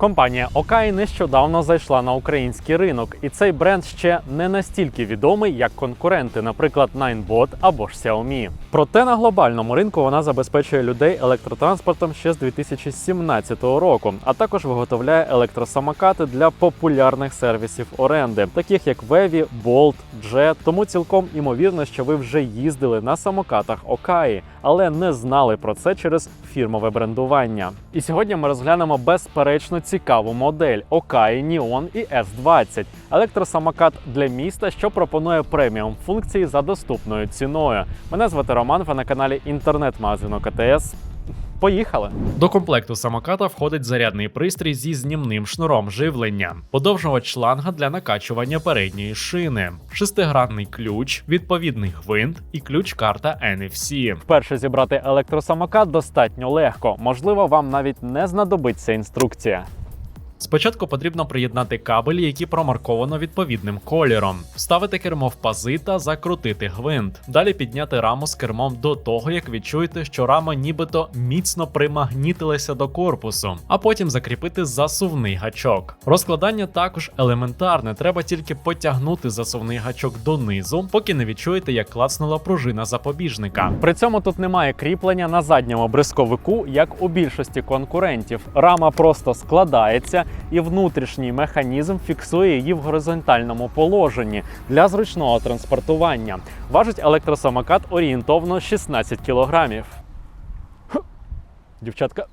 Компанія Окай нещодавно зайшла на український ринок, і цей бренд ще не настільки відомий, як конкуренти, наприклад, Ninebot або ж Xiaomi. Проте на глобальному ринку вона забезпечує людей електротранспортом ще з 2017 року, а також виготовляє електросамокати для популярних сервісів оренди, таких як Wavy, Bolt, Jet. Тому цілком імовірно, що ви вже їздили на самокатах Окаї, але не знали про це через фірмове брендування. І сьогодні ми розглянемо безперечно цікаву модель Окаї Neon і S20 електросамокат для міста, що пропонує преміум функції за доступною ціною. Мене звати Роман. Ви на каналі інтернет-магазину КТС. Поїхали! До комплекту самоката входить зарядний пристрій зі знімним шнуром живлення, подовжувач шланга для накачування передньої шини, шестигранний ключ, відповідний гвинт і ключ-карта NFC. Вперше зібрати електросамокат достатньо легко. Можливо, вам навіть не знадобиться інструкція. Спочатку потрібно приєднати кабелі, які промарковано відповідним кольором, вставити кермо в пази та закрутити гвинт. Далі підняти раму з кермом до того, як відчуєте, що рама нібито міцно примагнітилася до корпусу, а потім закріпити засувний гачок. Розкладання також елементарне, треба тільки потягнути засувний гачок донизу, поки не відчуєте, як клацнула пружина запобіжника. При цьому тут немає кріплення на задньому бризковику, як у більшості конкурентів. Рама просто складається і внутрішній механізм фіксує її в горизонтальному положенні для зручного транспортування. Важить електросамокат орієнтовно 16 кілограмів. Дівчатка,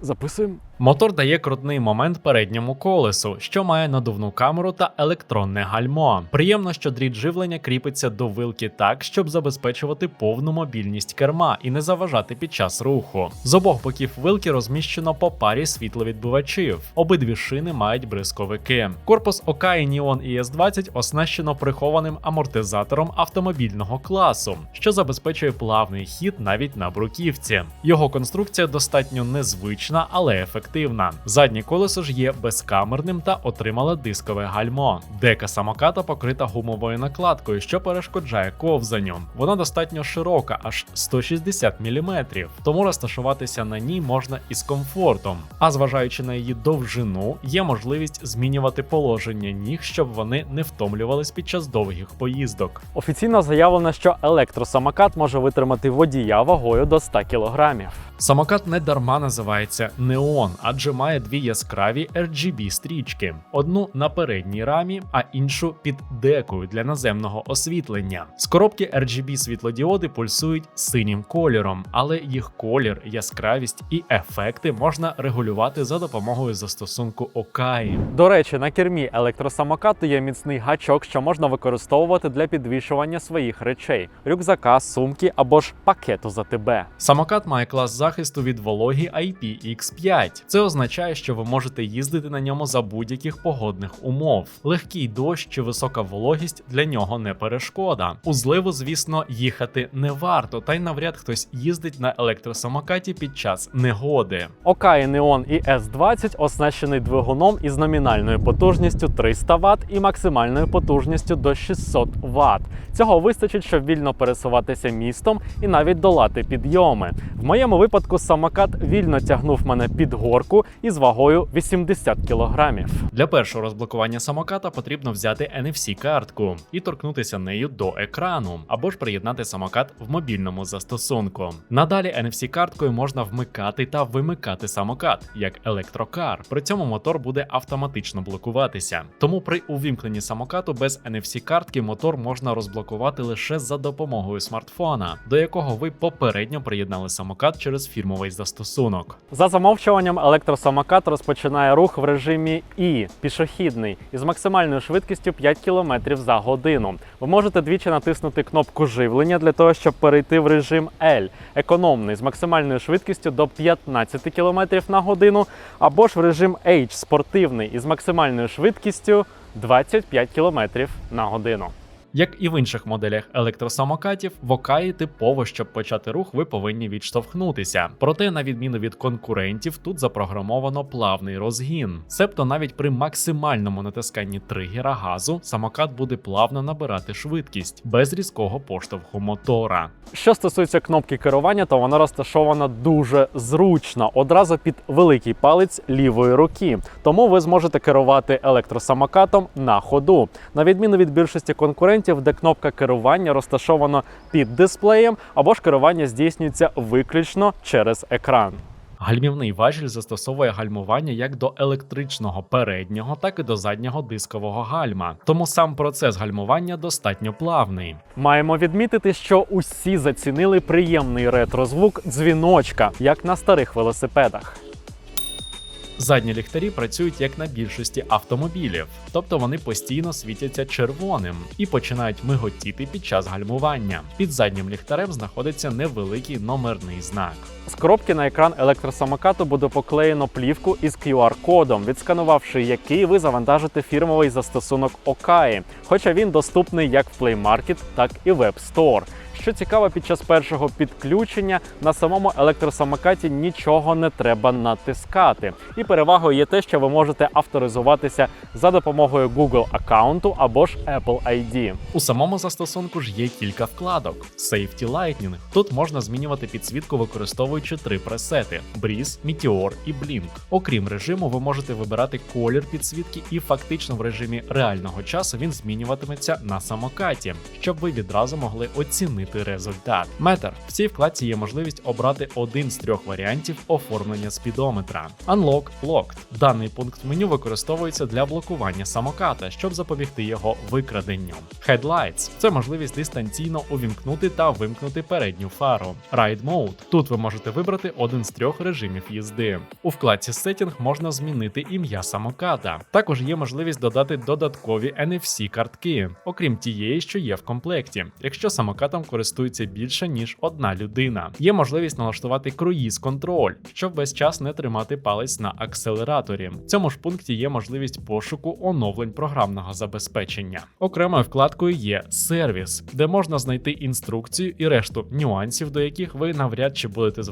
записуємо. Мотор дає крутний момент передньому колесу, що має надувну камеру та електронне гальмо. Приємно, що дріт живлення кріпиться до вилки так, щоб забезпечувати повну мобільність керма і не заважати під час руху. З обох боків вилки розміщено по парі світловідбивачів. Обидві шини мають бризковики. Корпус Okai Neon ES20 оснащено прихованим амортизатором автомобільного класу, що забезпечує плавний хід навіть на бруківці. Його конструкція достатньо незвична, але ефективна. Заднє колесо ж є безкамерним та отримала дискове гальмо. Дека самоката покрита гумовою накладкою, що перешкоджає ковзанню. Вона достатньо широка, аж 160 мм, тому розташуватися на ній можна із комфортом. А зважаючи на її довжину, є можливість змінювати положення ніг, щоб вони не втомлювались під час довгих поїздок. Офіційно заявлено, що електросамокат може витримати водія вагою до 100 кг. Самокат не дарма називається Неон, адже має дві яскраві RGB стрічки: одну на передній рамі, а іншу під декою для наземного освітлення. З коробки RGB світлодіоди пульсують синім кольором, але їх колір, яскравість і ефекти можна регулювати за допомогою застосунку Окаї. До речі, на кермі електросамокату є міцний гачок, що можна використовувати для підвішування своїх речей: рюкзака, сумки або ж пакету за тебе. Самокат має клас захисту від вологі IPX5. Це означає, що ви можете їздити на ньому за будь-яких погодних умов. Легкий дощ чи висока вологість для нього не перешкода. У зливу, звісно, їхати не варто, та й навряд хтось їздить на електросамокаті під час негоди. Окай Neon і S20 оснащений двигуном із номінальною потужністю 300 Вт і максимальною потужністю до 600 Вт. Цього вистачить, щоб вільно пересуватися містом і навіть долати підйоми. В моєму випадку самокат вільно тягнув мене під горку із вагою 80 кг. Для першого розблокування самоката потрібно взяти NFC-картку і торкнутися нею до екрану, або ж приєднати самокат в мобільному застосунку. Надалі NFC-карткою можна вмикати та вимикати самокат як електрокар. При цьому мотор буде автоматично блокуватися. Тому при увімкненні самокату без NFC-картки мотор можна розблокувати лише за допомогою смартфона, до якого ви попередньо приєднали самокат через фірмовий застосунок. За замовчуванням електросамокат розпочинає рух в режимі І пішохідний із максимальною швидкістю 5 км за годину. Ви можете двічі натиснути кнопку живлення для того, щоб перейти в режим L економний з максимальною швидкістю до 15 км на годину, або ж в режим H спортивний із максимальною швидкістю 25 км на годину. Як і в інших моделях електросамокатів, в Окаї типово, щоб почати рух, ви повинні відштовхнутися. Проте, на відміну від конкурентів, тут запрограмовано плавний розгін. Себто навіть при максимальному натисканні тригера газу самокат буде плавно набирати швидкість без різкого поштовху мотора. Що стосується кнопки керування, то вона розташована дуже зручно, одразу під великий палець лівої руки. Тому ви зможете керувати електросамокатом на ходу. На відміну від більшості конкурентів, де кнопка керування розташована під дисплеєм, або ж керування здійснюється виключно через екран. Гальмівний важіль застосовує гальмування як до електричного переднього, так і до заднього дискового гальма. Тому сам процес гальмування достатньо плавний. Маємо відмітити, що усі зацінили приємний ретрозвук дзвіночка, як на старих велосипедах. Задні ліхтарі працюють як на більшості автомобілів, тобто вони постійно світяться червоним і починають миготіти під час гальмування. Під заднім ліхтарем знаходиться невеликий номерний знак. З коробки на екран електросамокату буде поклеєно плівку із QR-кодом, відсканувавши який ви завантажите фірмовий застосунок Окаї, хоча він доступний як в Play Market, так і Web Store. Що цікаво, під час першого підключення на самому електросамокаті нічого не треба натискати. І перевагою є те, що ви можете авторизуватися за допомогою Google аккаунту або ж Apple ID. У самому застосунку ж є кілька вкладок: Safety Lightning. Тут можна змінювати підсвітку, використовуючи три пресети: Breeze, Meteor і Blink. Окрім режиму, ви можете вибирати колір підсвітки, і фактично в режимі реального часу він змінюватиметься на самокаті, щоб ви відразу могли оцінити результат. Метр в цій вкладці є можливість обрати один з трьох варіантів оформлення спідометра. Unlock Locked. Даний пункт меню використовується для блокування самоката, щоб запобігти його викраденню. Headlights – це можливість дистанційно увімкнути та вимкнути передню фару. Ride Mode – тут ви можете вибрати один з трьох режимів їзди. У вкладці Setting можна змінити ім'я самоката. Також є можливість додати додаткові NFC-картки, окрім тієї, що є в комплекті, якщо самокатом користується більше ніж одна людина. Є можливість налаштувати круїз контроль, щоб весь час не тримати палець на акселераторі. В цьому ж пункті є можливість пошуку оновлень програмного забезпечення. Окремою вкладкою є сервіс, де можна знайти інструкцію і решту нюансів, до яких ви навряд чи будете звертатися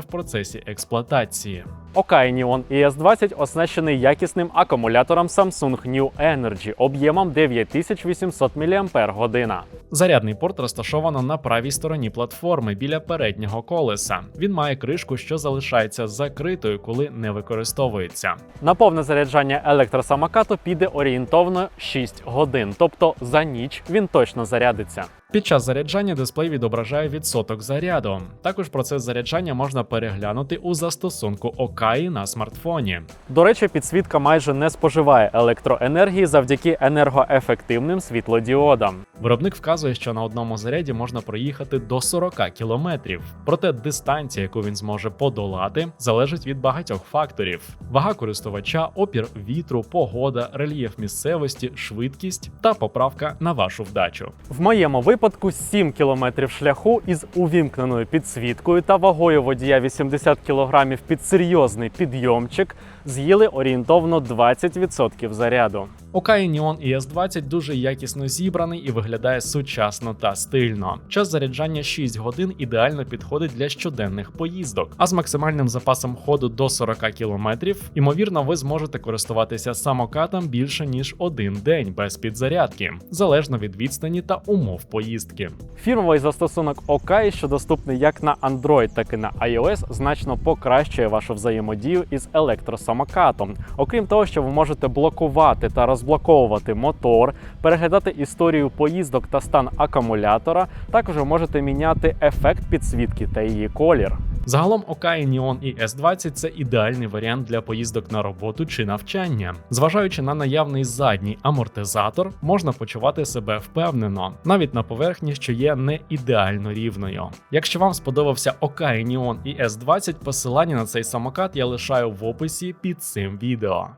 в процесі експлуатації. Окай Neon ES20 оснащений якісним акумулятором Samsung New Energy об'ємом 9800 мАч. Зарядний порт розташовано на правій стороні платформи біля переднього колеса. Він має кришку, що залишається закритою, коли не використовується. На повне заряджання електросамокату піде орієнтовно 6 годин, тобто за ніч він точно зарядиться. Під час заряджання дисплей відображає відсоток заряду. Також процес заряджання можна переглянути у застосунку Окаї на смартфоні. До речі, підсвітка майже не споживає електроенергії завдяки енергоефективним світлодіодам. Виробник вказує, що на одному заряді можна проїхати до 40 кілометрів. Проте дистанція, яку він зможе подолати, залежить від багатьох факторів: вага користувача, опір вітру, погода, рельєф місцевості, швидкість та поправка на вашу вдачу. В моєму випадку 7 кілометрів шляху із увімкненою підсвіткою та вагою водія 80 кілограмів під серйозний підйомчик з'їли орієнтовно 20% заряду. Окай Neon ES20 дуже якісно зібраний і виглядає сучасно та стильно. Час заряджання 6 годин ідеально підходить для щоденних поїздок, а з максимальним запасом ходу до 40 км, ймовірно, ви зможете користуватися самокатом більше ніж один день без підзарядки, залежно від відстані та умов поїздки. Фірмовий застосунок Окай, що доступний як на Android, так і на iOS, значно покращує вашу взаємодію із електросамокатом. Окрім того, що ви можете блокувати та розблоковувати мотор, переглядати історію поїздок та стан акумулятора. Також ви можете міняти ефект підсвітки та її колір. Загалом Окай Neon і S20 це ідеальний варіант для поїздок на роботу чи навчання. Зважаючи на наявний задній амортизатор, можна почувати себе впевнено, навіть на поверхні, що є не ідеально рівною. Якщо вам сподобався Окай Neon і S20, посилання на цей самокат я лишаю в описі під цим відео.